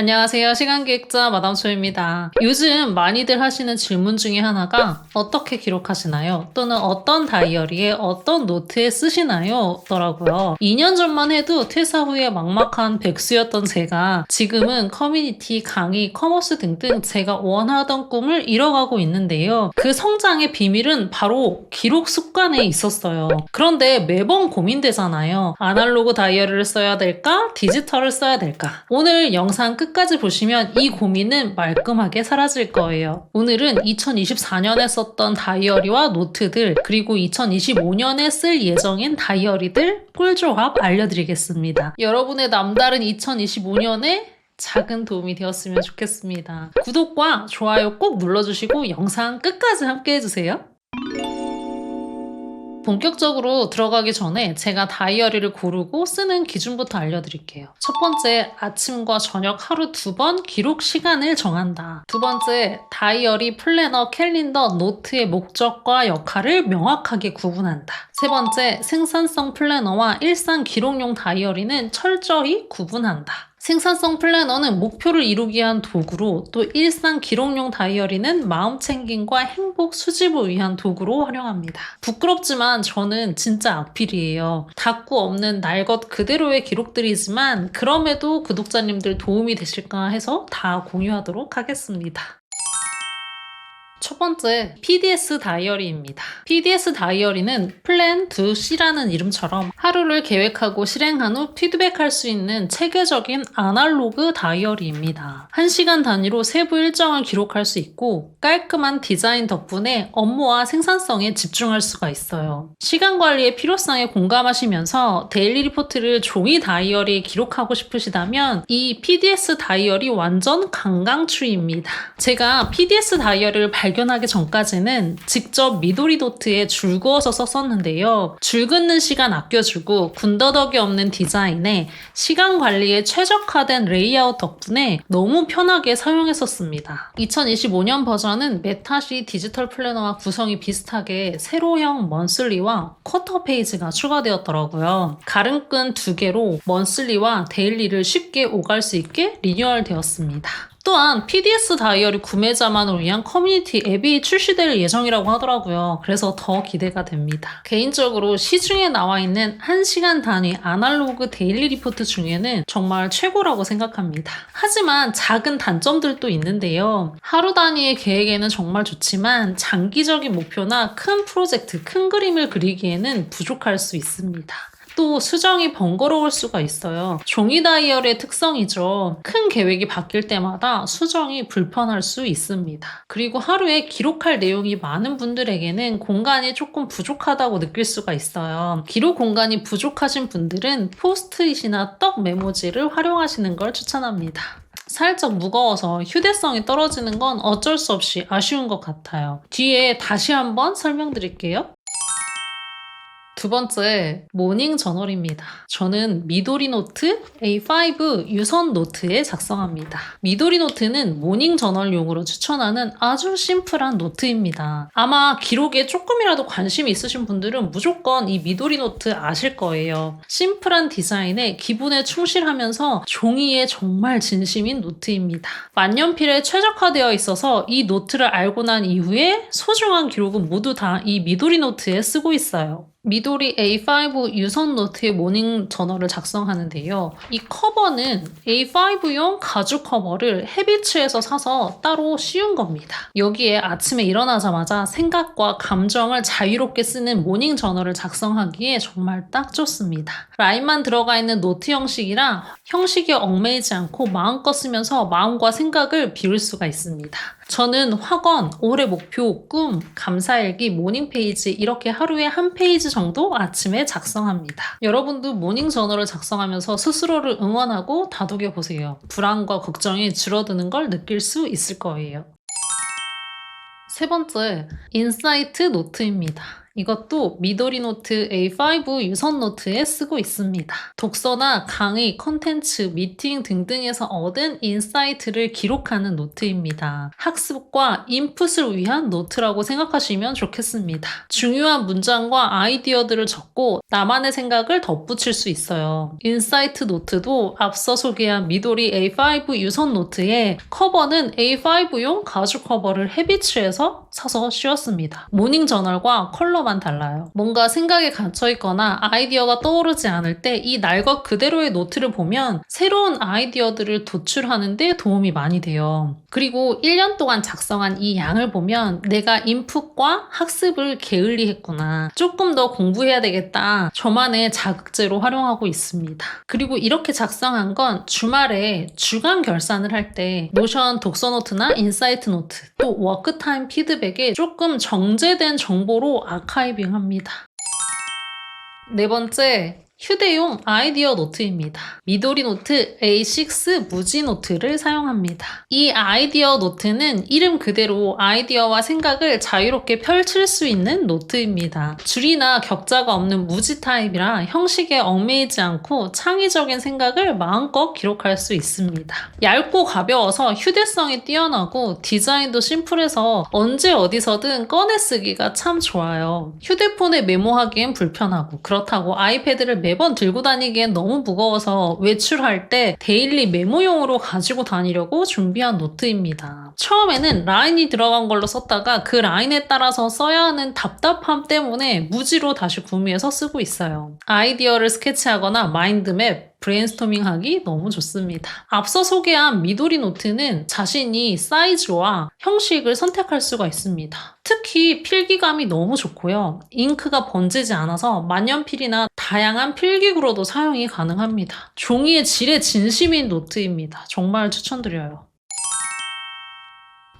안녕하세요. 시간기획자 마담소입니다. 요즘 많이들 하시는 질문 중에 하나가 어떻게 기록하시나요? 또는 어떤 다이어리에 어떤 노트에 쓰시나요? 더라고요. 2년 전만 해도 퇴사 후에 막막한 백수였던 제가 지금은 커뮤니티, 강의, 커머스 등등 제가 원하던 꿈을 이뤄가고 있는데요. 그 성장의 비밀은 바로 기록 습관에 있었어요. 그런데 매번 고민되잖아요. 아날로그 다이어리를 써야 될까? 디지털을 써야 될까? 오늘 영상 끝 까지 보시면 이 고민은 말끔하게 사라질 거예요. 오늘은 2024년에 썼던 다이어리와 노트들, 그리고 2025년에 쓸 예정인 다이어리들 꿀조합 알려드리겠습니다. 여러분의 남다른 2025년에 작은 도움이 되었으면 좋겠습니다. 구독과 좋아요 꼭 눌러주시고 영상 끝까지 함께 해주세요. 본격적으로 들어가기 전에 제가 다이어리를 고르고 쓰는 기준부터 알려드릴게요. 첫 번째, 아침과 저녁 하루 두 번 기록 시간을 정한다. 두 번째, 다이어리, 플래너, 캘린더, 노트의 목적과 역할을 명확하게 구분한다. 세 번째, 생산성 플래너와 일상 기록용 다이어리는 철저히 구분한다. 생산성 플래너는 목표를 이루기 위한 도구로 또 일상 기록용 다이어리는 마음 챙김과 행복 수집을 위한 도구로 활용합니다. 부끄럽지만 저는 진짜 악필이에요. 닫고 없는 날 것 그대로의 기록들이지만 그럼에도 구독자님들 도움이 되실까 해서 다 공유하도록 하겠습니다. 첫 번째, PDS 다이어리입니다. PDS 다이어리는 플랜 두 C라는 이름처럼 하루를 계획하고 실행한 후 피드백할 수 있는 체계적인 아날로그 다이어리입니다. 1시간 단위로 세부 일정을 기록할 수 있고 깔끔한 디자인 덕분에 업무와 생산성에 집중할 수가 있어요. 시간 관리의 필요성에 공감하시면서 데일리 리포트를 종이 다이어리에 기록하고 싶으시다면 이 PDS 다이어리 완전 강강추입니다. 제가 PDS 다이어리를 발 발견하기 전까지는 직접 미도리 노트에 줄 그어서 썼었는데요. 줄 긋는 시간 아껴주고 군더더기 없는 디자인에 시간 관리에 최적화된 레이아웃 덕분에 너무 편하게 사용했었습니다. 2025년 버전은 메타시 디지털 플래너와 구성이 비슷하게 세로형 먼슬리와 쿼터 페이지가 추가되었더라고요. 가름끈 두 개로 먼슬리와 데일리를 쉽게 오갈 수 있게 리뉴얼 되었습니다. 또한 PDS 다이어리 구매자만을 위한 커뮤니티 앱이 출시될 예정이라고 하더라고요. 그래서 더 기대가 됩니다. 개인적으로 시중에 나와 있는 1시간 단위 아날로그 데일리 리포트 중에는 정말 최고라고 생각합니다. 하지만 작은 단점들도 있는데요. 하루 단위의 계획에는 정말 좋지만 장기적인 목표나 큰 프로젝트, 큰 그림을 그리기에는 부족할 수 있습니다. 또 수정이 번거로울 수가 있어요. 종이 다이얼의 특성이죠. 큰 계획이 바뀔 때마다 수정이 불편할 수 있습니다. 그리고 하루에 기록할 내용이 많은 분들에게는 공간이 조금 부족하다고 느낄 수가 있어요. 기록 공간이 부족하신 분들은 포스트잇이나 떡 메모지를 활용하시는 걸 추천합니다. 살짝 무거워서 휴대성이 떨어지는 건 어쩔 수 없이 아쉬운 것 같아요. 뒤에 다시 한번 설명드릴게요. 두 번째, 모닝 저널입니다. 저는 미도리 노트 A5 유선 노트에 작성합니다. 미도리 노트는 모닝 저널용으로 추천하는 아주 심플한 노트입니다. 아마 기록에 조금이라도 관심이 있으신 분들은 무조건 이 미도리 노트 아실 거예요. 심플한 디자인에 기분에 충실하면서 종이에 정말 진심인 노트입니다. 만년필에 최적화되어 있어서 이 노트를 알고 난 이후에 소중한 기록은 모두 다 이 미도리 노트에 쓰고 있어요. 미도리 A5 유선 노트의 모닝 저널을 작성하는데요. 이 커버는 A5용 가죽 커버를 헤비츠에서 사서 따로 씌운 겁니다. 여기에 아침에 일어나자마자 생각과 감정을 자유롭게 쓰는 모닝 저널을 작성하기에 정말 딱 좋습니다. 라인만 들어가 있는 노트 형식이라 형식에 얽매이지 않고 마음껏 쓰면서 마음과 생각을 비울 수가 있습니다. 저는 학원, 올해 목표, 꿈, 감사일기, 모닝 페이지 이렇게 하루에 한 페이지 정도 아침에 작성합니다. 여러분도 모닝 저널을 작성하면서 스스로를 응원하고 다독여 보세요. 불안과 걱정이 줄어드는 걸 느낄 수 있을 거예요. 세 번째, 인사이트 노트입니다. 이것도 미도리 노트 A5 유선 노트에 쓰고 있습니다. 독서나 강의, 컨텐츠, 미팅 등등에서 얻은 인사이트를 기록하는 노트입니다. 학습과 인풋을 위한 노트라고 생각하시면 좋겠습니다. 중요한 문장과 아이디어들을 적고 나만의 생각을 덧붙일 수 있어요. 인사이트 노트도 앞서 소개한 미도리 A5 유선 노트에 커버는 A5용 가죽 커버를 헤비츠에서 사서 씌웠습니다. 모닝 저널과 컬러 만 달라요. 뭔가 생각에 갇혀 있거나 아이디어가 떠오르지 않을 때 이 날 것 그대로의 노트를 보면 새로운 아이디어들을 도출하는데 도움이 많이 돼요. 그리고 1년 동안 작성한 이 양을 보면 내가 인풋과 학습을 게을리 했구나. 조금 더 공부해야 되겠다. 저만의 자극제로 활용하고 있습니다. 그리고 이렇게 작성한 건 주말에 주간 결산을 할 때 노션 독서 노트나 인사이트 노트 또 워크타임 피드백에 조금 정제된 정보로 아카이빙 합니다. 네 번째, 휴대용 아이디어 노트입니다. 미도리 노트 A6 무지 노트를 사용합니다. 이 아이디어 노트는 이름 그대로 아이디어와 생각을 자유롭게 펼칠 수 있는 노트입니다. 줄이나 격자가 없는 무지 타입이라 형식에 얽매이지 않고 창의적인 생각을 마음껏 기록할 수 있습니다. 얇고 가벼워서 휴대성이 뛰어나고 디자인도 심플해서 언제 어디서든 꺼내 쓰기가 참 좋아요. 휴대폰에 메모하기엔 불편하고 그렇다고 아이패드를 매번 들고 다니기엔 너무 무거워서 외출할 때 데일리 메모용으로 가지고 다니려고 준비한 노트입니다. 처음에는 라인이 들어간 걸로 썼다가 그 라인에 따라서 써야 하는 답답함 때문에 무지로 다시 구매해서 쓰고 있어요. 아이디어를 스케치하거나 마인드맵, 브레인스토밍 하기 너무 좋습니다. 앞서 소개한 미도리 노트는 자신이 사이즈와 형식을 선택할 수가 있습니다. 특히 필기감이 너무 좋고요. 잉크가 번지지 않아서 만년필이나 다양한 필기구로도 사용이 가능합니다. 종이의 질에 진심인 노트입니다. 정말 추천드려요.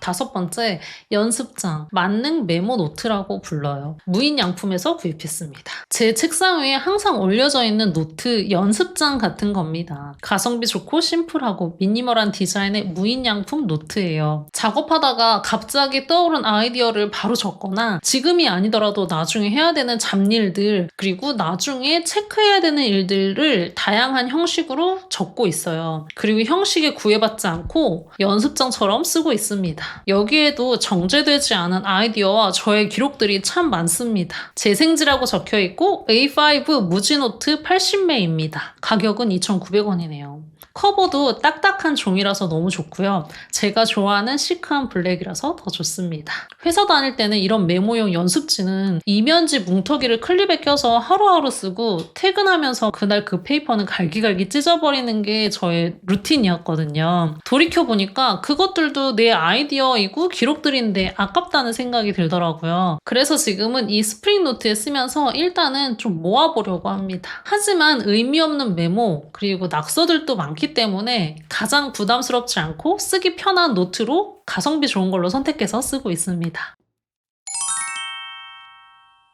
다섯 번째, 연습장, 만능 메모 노트라고 불러요. 무인양품에서 구입했습니다. 제 책상 위에 항상 올려져 있는 노트, 연습장 같은 겁니다. 가성비 좋고 심플하고 미니멀한 디자인의 무인양품 노트예요. 작업하다가 갑자기 떠오른 아이디어를 바로 적거나 지금이 아니더라도 나중에 해야 되는 잡일들, 그리고 나중에 체크해야 되는 일들을 다양한 형식으로 적고 있어요. 그리고 형식에 구애받지 않고 연습장처럼 쓰고 있습니다. 여기에도 정제되지 않은 아이디어와 저의 기록들이 참 많습니다. 재생지라고 적혀 있고 A5 무지노트 80매입니다. 가격은 2,900원이네요. 커버도 딱딱한 종이라서 너무 좋고요. 제가 좋아하는 시크한 블랙이라서 더 좋습니다. 회사 다닐 때는 이런 메모용 연습지는 이면지 뭉터기를 클립에 껴서 하루하루 쓰고 퇴근하면서 그날 그 페이퍼는 갈기갈기 찢어버리는 게 저의 루틴이었거든요. 돌이켜보니까 그것들도 내 아이디어이고 기록들인데 아깝다는 생각이 들더라고요. 그래서 지금은 이 스프링 노트에 쓰면서 일단은 좀 모아보려고 합니다. 하지만 의미 없는 메모 그리고 낙서들도 많기 때문에 가장 부담스럽지 않고 쓰기 편한 노트로 가성비 좋은 걸로 선택해서 쓰고 있습니다.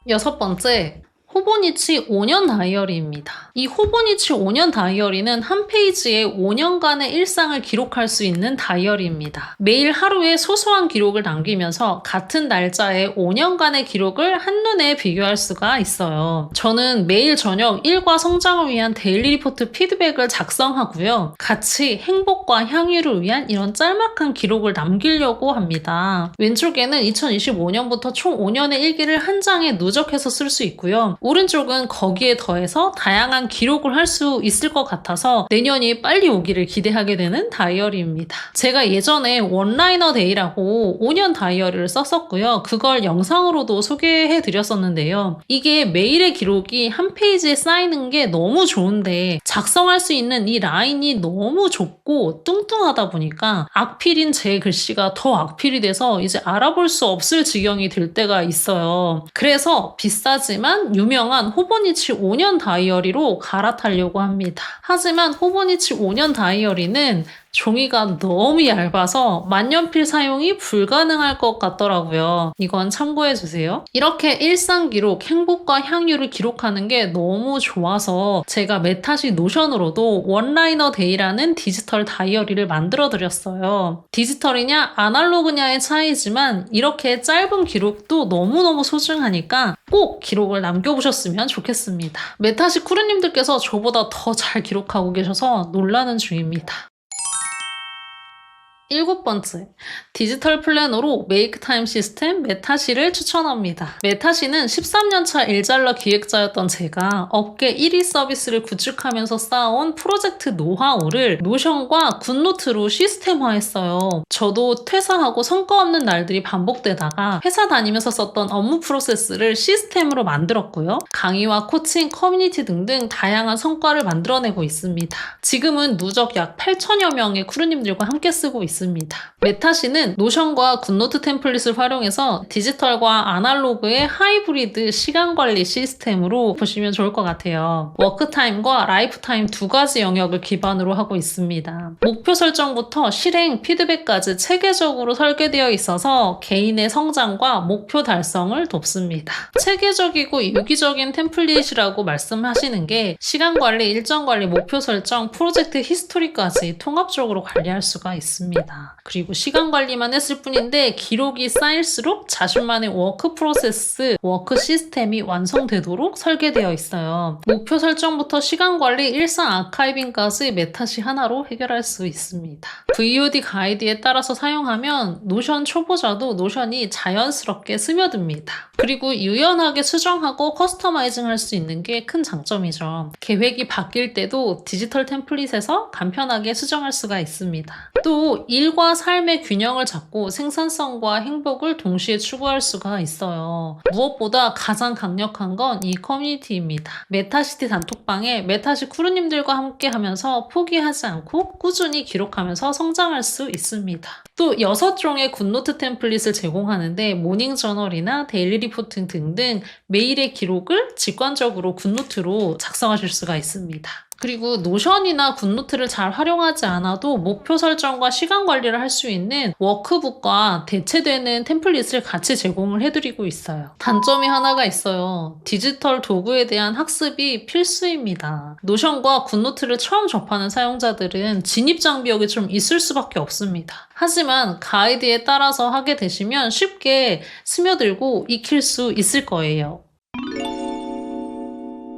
여섯 번째, 호보니치 5년 다이어리입니다. 이 호보니치 5년 다이어리는 한 페이지에 5년간의 일상을 기록할 수 있는 다이어리입니다. 매일 하루에 소소한 기록을 남기면서 같은 날짜에 5년간의 기록을 한눈에 비교할 수가 있어요. 저는 매일 저녁 일과 성장을 위한 데일리 리포트 피드백을 작성하고요. 같이 행복과 향유를 위한 이런 짤막한 기록을 남기려고 합니다. 왼쪽에는 2025년부터 총 5년의 일기를 한 장에 누적해서 쓸 수 있고요. 오른쪽은 거기에 더해서 다양한 기록을 할 수 있을 것 같아서 내년이 빨리 오기를 기대하게 되는 다이어리입니다. 제가 예전에 원라이너 데이라고 5년 다이어리를 썼었고요. 그걸 영상으로도 소개해 드렸었는데요. 이게 매일의 기록이 한 페이지에 쌓이는 게 너무 좋은데 작성할 수 있는 이 라인이 너무 좁고 뚱뚱하다 보니까 악필인 제 글씨가 더 악필이 돼서 이제 알아볼 수 없을 지경이 될 때가 있어요. 그래서 비싸지만 유명 한 호보니치 5년 다이어리로 갈아타려고 합니다. 하지만 호보니치 5년 다이어리는 종이가 너무 얇아서 만년필 사용이 불가능할 것 같더라고요. 이건 참고해 주세요. 이렇게 일상 기록, 행복과 향유를 기록하는 게 너무 좋아서 제가 메타시 노션으로도 원라이너 데이라는 디지털 다이어리를 만들어 드렸어요. 디지털이냐 아날로그냐의 차이지만 이렇게 짧은 기록도 너무너무 소중하니까 꼭 기록을 남겨보셨으면 좋겠습니다. 메타시 쿠르님들께서 저보다 더 잘 기록하고 계셔서 놀라는 중입니다. 일곱 번째, 디지털 플래너로 메이크 타임 시스템 메타시를 추천합니다. 메타시는 13년차 일잘러 기획자였던 제가 업계 1위 서비스를 구축하면서 쌓아온 프로젝트 노하우를 노션과 굿노트로 시스템화했어요. 저도 퇴사하고 성과 없는 날들이 반복되다가 회사 다니면서 썼던 업무 프로세스를 시스템으로 만들었고요. 강의와 코칭, 커뮤니티 등등 다양한 성과를 만들어내고 있습니다. 지금은 누적 약 8천여 명의 쿠루님들과 함께 쓰고 있습니다. 메타시는 노션과 굿노트 템플릿을 활용해서 디지털과 아날로그의 하이브리드 시간 관리 시스템으로 보시면 좋을 것 같아요. 워크타임과 라이프타임 두 가지 영역을 기반으로 하고 있습니다. 목표 설정부터 실행, 피드백까지 체계적으로 설계되어 있어서 개인의 성장과 목표 달성을 돕습니다. 체계적이고 유기적인 템플릿이라고 말씀하시는 게 시간 관리, 일정 관리, 목표 설정, 프로젝트 히스토리까지 통합적으로 관리할 수가 있습니다. 그리고 시간 관리만 했을 뿐인데 기록이 쌓일수록 자신만의 워크 프로세스, 워크 시스템이 완성되도록 설계되어 있어요. 목표 설정부터 시간 관리, 일상 아카이빙까지 메타시 하나로 해결할 수 있습니다. VOD 가이드에 따라서 사용하면 노션 초보자도 노션이 자연스럽게 스며듭니다. 그리고 유연하게 수정하고 커스터마이징 할 수 있는 게 큰 장점이죠. 계획이 바뀔 때도 디지털 템플릿에서 간편하게 수정할 수가 있습니다. 또 일과 삶의 균형을 잡고 생산성과 행복을 동시에 추구할 수가 있어요. 무엇보다 가장 강력한 건 이 커뮤니티입니다. 메타시티 단톡방에 메타시 쿠루님들과 함께 하면서 포기하지 않고 꾸준히 기록하면서 성장할 수 있습니다. 또 6종의 굿노트 템플릿을 제공하는데 모닝 저널이나 데일리 리포팅 등등 매일의 기록을 직관적으로 굿노트로 작성하실 수가 있습니다. 그리고 노션이나 굿노트를 잘 활용하지 않아도 목표 설정과 시간 관리를 할 수 있는 워크북과 대체되는 템플릿을 같이 제공을 해드리고 있어요. 단점이 하나가 있어요. 디지털 도구에 대한 학습이 필수입니다. 노션과 굿노트를 처음 접하는 사용자들은 진입 장벽이 좀 있을 수밖에 없습니다. 하지만 가이드에 따라서 하게 되시면 쉽게 스며들고 익힐 수 있을 거예요.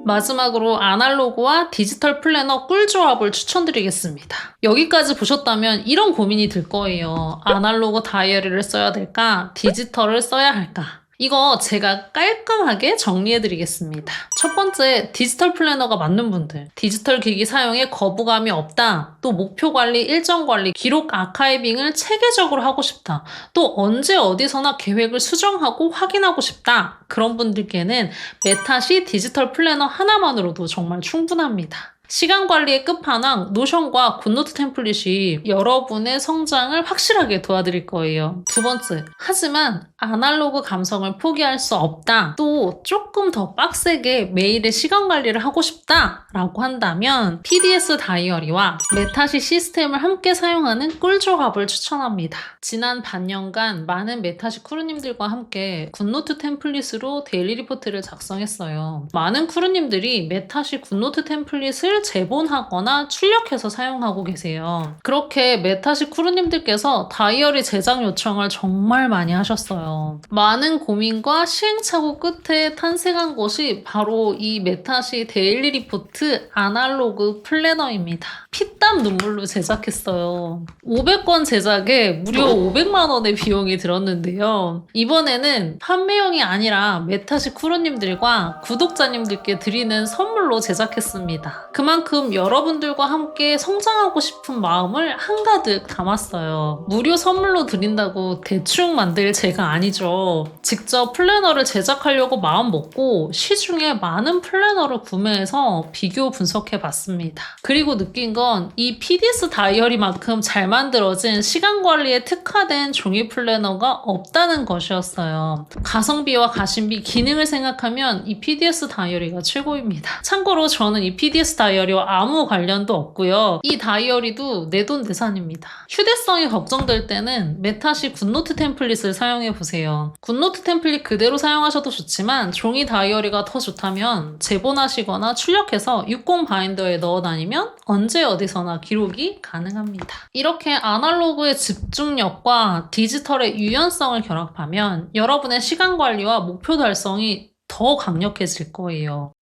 마지막으로 아날로그와 디지털 플래너 꿀조합을 추천드리겠습니다. 여기까지 보셨다면 이런 고민이 들 거예요. 아날로그 다이어리를 써야 될까? 디지털을 써야 할까? 이거 제가 깔끔하게 정리해 드리겠습니다. 첫 번째, 디지털 플래너가 맞는 분들. 디지털 기기 사용에 거부감이 없다. 또 목표 관리, 일정 관리, 기록 아카이빙을 체계적으로 하고 싶다. 또 언제 어디서나 계획을 수정하고 확인하고 싶다. 그런 분들께는 메타시 디지털 플래너 하나만으로도 정말 충분합니다. 시간 관리의 끝판왕 노션과 굿노트 템플릿이 여러분의 성장을 확실하게 도와드릴 거예요. 두 번째, 하지만 아날로그 감성을 포기할 수 없다. 또 조금 더 빡세게 매일의 시간 관리를 하고 싶다. 라고 한다면 PDS 다이어리와 메타시 시스템을 함께 사용하는 꿀조합을 추천합니다. 지난 반년간 많은 메타시 쿠루님들과 함께 굿노트 템플릿으로 데일리 리포트를 작성했어요. 많은 쿠루님들이 메타시 굿노트 템플릿을 재본하거나 출력해서 사용하고 계세요. 그렇게 메타시 쿠루님들께서 다이어리 제작 요청을 정말 많이 하셨어요. 많은 고민과 시행착오 끝에 탄생한 것이 바로 이 메타시 데일리 리포트 아날로그 플래너입니다. 피땀 눈물로 제작했어요. 500권 제작에 무려 500만 원의 비용이 들었는데요. 이번에는 판매용이 아니라 메타시 쿠루님들과 구독자님들께 드리는 선물로 제작했습니다. 그만 큼 여러분들과 함께 성장하고 싶은 마음을 한가득 담았어요. 무료 선물로 드린다고 대충 만들 제가 아니죠. 직접 플래너를 제작하려고 마음 먹고 시중에 많은 플래너를 구매해서 비교 분석해 봤습니다. 그리고 느낀 건 이 PDS 다이어리만큼 잘 만들어진 시간 관리에 특화된 종이 플래너가 없다는 것이었어요. 가성비와 가심비, 기능을 생각하면 이 PDS 다이어리가 최고입니다. 참고로 저는 이 PDS 다이어리 다이어리와 아무 관련도 없고요. 이 다이어리도 내돈내산입니다. 휴대성이 걱정될 때는 메타시 굿노트 템플릿을 사용해 보세요. 굿노트 템플릿 그대로 사용하셔도 좋지만 종이 다이어리가 더 좋다면 제본하시거나 출력해서 60 바인더에 넣어 다니면 언제 어디서나 기록이 가능합니다. 이렇게 아날로그의 집중력과 디지털의 유연성을 결합하면 여러분의 시간 관리와 목표 달성이 더 강력해질 거예요.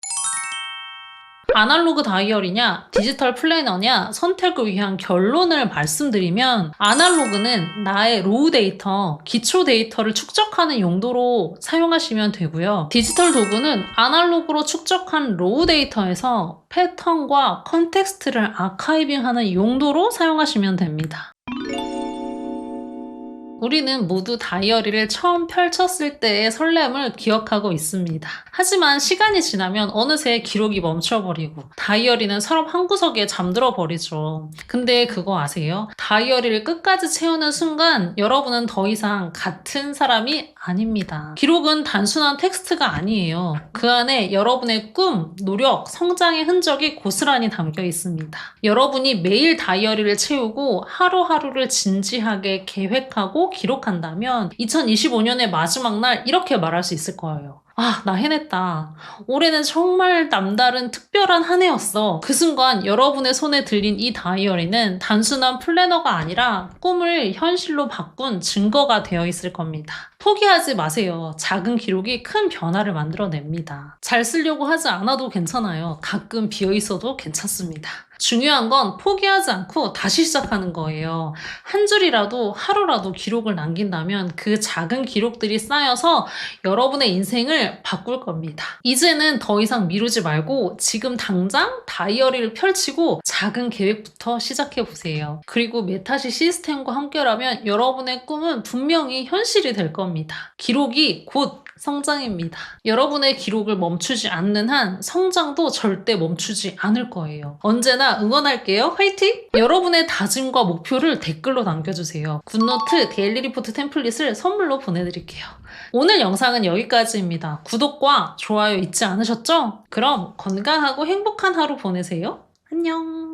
아날로그 다이어리냐, 디지털 플래너냐 선택을 위한 결론을 말씀드리면 아날로그는 나의 로우 데이터, 기초 데이터를 축적하는 용도로 사용하시면 되고요. 디지털 도구는 아날로그로 축적한 로우 데이터에서 패턴과 컨텍스트를 아카이빙하는 용도로 사용하시면 됩니다. 우리는 모두 다이어리를 처음 펼쳤을 때의 설렘을 기억하고 있습니다. 하지만 시간이 지나면 어느새 기록이 멈춰버리고 다이어리는 서랍 한 구석에 잠들어 버리죠. 근데 그거 아세요? 다이어리를 끝까지 채우는 순간 여러분은 더 이상 같은 사람이 아닙니다. 기록은 단순한 텍스트가 아니에요. 그 안에 여러분의 꿈, 노력, 성장의 흔적이 고스란히 담겨 있습니다. 여러분이 매일 다이어리를 채우고 하루하루를 진지하게 계획 기록한다면 2025년의 마지막 날 이렇게 말할 수 있을 거예요. 아, 나 해냈다. 올해는 정말 남다른 특별한 한 해였어. 그 순간 여러분의 손에 들린 이 다이어리는 단순한 플래너가 아니라 꿈을 현실로 바꾼 증거가 되어 있을 겁니다. 포기하지 마세요. 작은 기록이 큰 변화를 만들어냅니다. 잘 쓰려고 하지 않아도 괜찮아요. 가끔 비어 있어도 괜찮습니다. 중요한 건 포기하지 않고 다시 시작하는 거예요. 한 줄이라도 하루라도 기록을 남긴다면 그 작은 기록들이 쌓여서 여러분의 인생을 바꿀 겁니다. 이제는 더 이상 미루지 말고 지금 당장 다이어리를 펼치고 작은 계획부터 시작해 보세요. 그리고 메타시 시스템과 함께라면 여러분의 꿈은 분명히 현실이 될 겁니다. 기록이 곧 성장입니다. 여러분의 기록을 멈추지 않는 한 성장도 절대 멈추지 않을 거예요. 언제나 응원할게요. 화이팅! 여러분의 다짐과 목표를 댓글로 남겨주세요. 굿노트 데일리 리포트 템플릿을 선물로 보내드릴게요. 오늘 영상은 여기까지입니다. 구독과 좋아요 잊지 않으셨죠? 그럼 건강하고 행복한 하루 보내세요. 안녕!